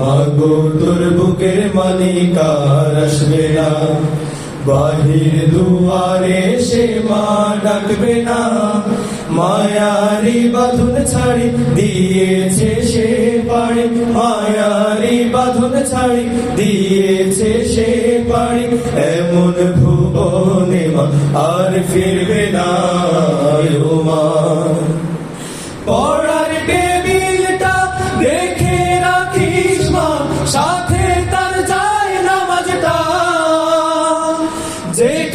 মাগো তোর বুকের মালিকার বাহির দুয়ারে সে মা ডাকবে না। মায়ারি বাঁধন ছাড়ি দিয়েছে সে পাড়ি। মায়ারি বাঁধন ছাড়ি দিয়েছে সে পাড়ি। এমন ভুবনে মা আর ফিরবে না মা। পড়ার Sei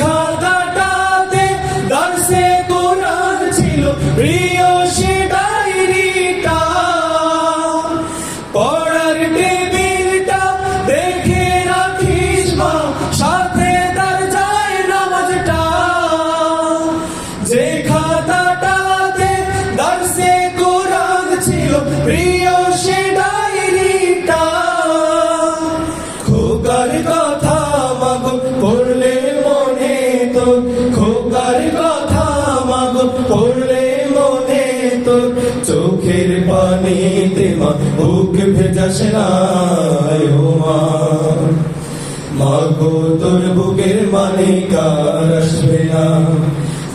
মনে তো চোখের পানিতে মা বুক ভেজাস না ও তোর বুকের মালিকার আসবে না।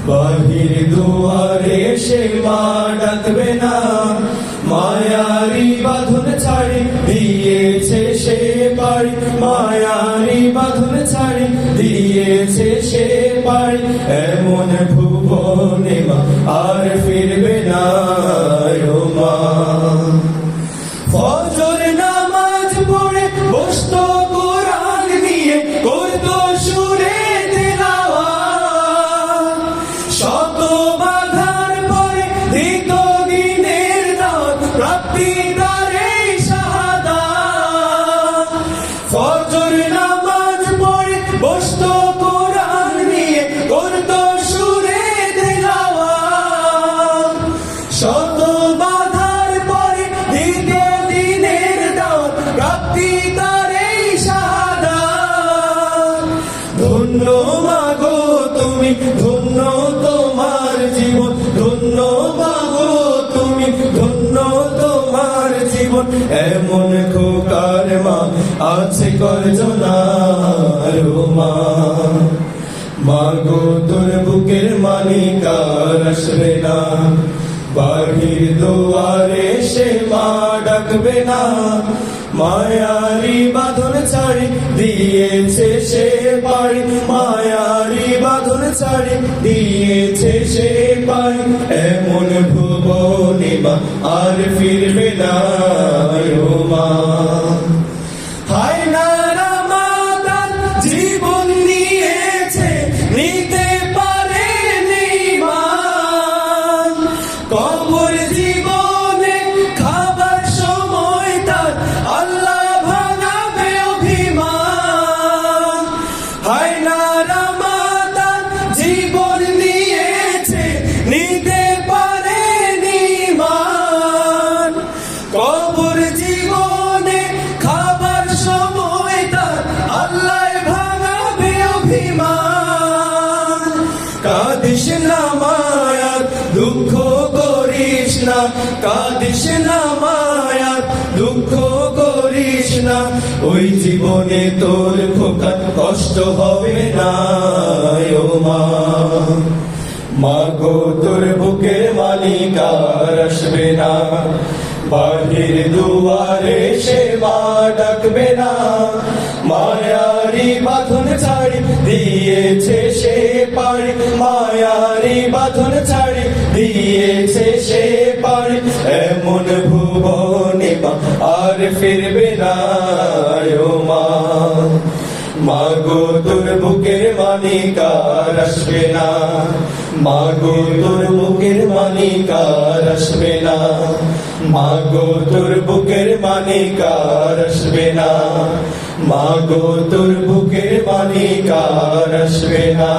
বাহির দুয়ারে সে মা ডাকবে না। মায়ারি বাঁধন ছাড়ি দিয়েছে সে পাড়ি। মায়ারি বাঁধন ছাড়ি দিয়েছে সে পাড়ি। এমন খোকার মা আছে করজনার মা মাগো তোর বুকের মালিকার আসবে না। বাহির দুয়ারে সে মা ডাকবে না। মায়ারি বাঁধন ছাড়ি দিয়েছে সে পাড়ি। মায়ারি বাঁধন ছাড়ি দিয়েছে সে পাড়ি। এমন ভুবনে মা আর ফিরবে না। ও করিস কাদিস না মায়ার দুঃখ করিস না। ওই জীবনে তোর খোকা কষ্ট হবে না মা। তোর আসবে না। বাহির দুয়ারে সে মা ডাকবে না। মায়ারি বাঁধন ছাড়ি, দিয়েছে সে পাড়ি। মায়ারি বাঁধন ছাড়ি দিয়েছে সে পাড়ি এমন ভুবনে আর ফিরবে না মা। মাগো তোর বুকের মালিকার আসবে না, মাগো তোর বুকের মালিকার আসবে না, মাগো তোর বুকের মালিকার আসবে না, মাগো তোর বুকের মালিকার আসবে না।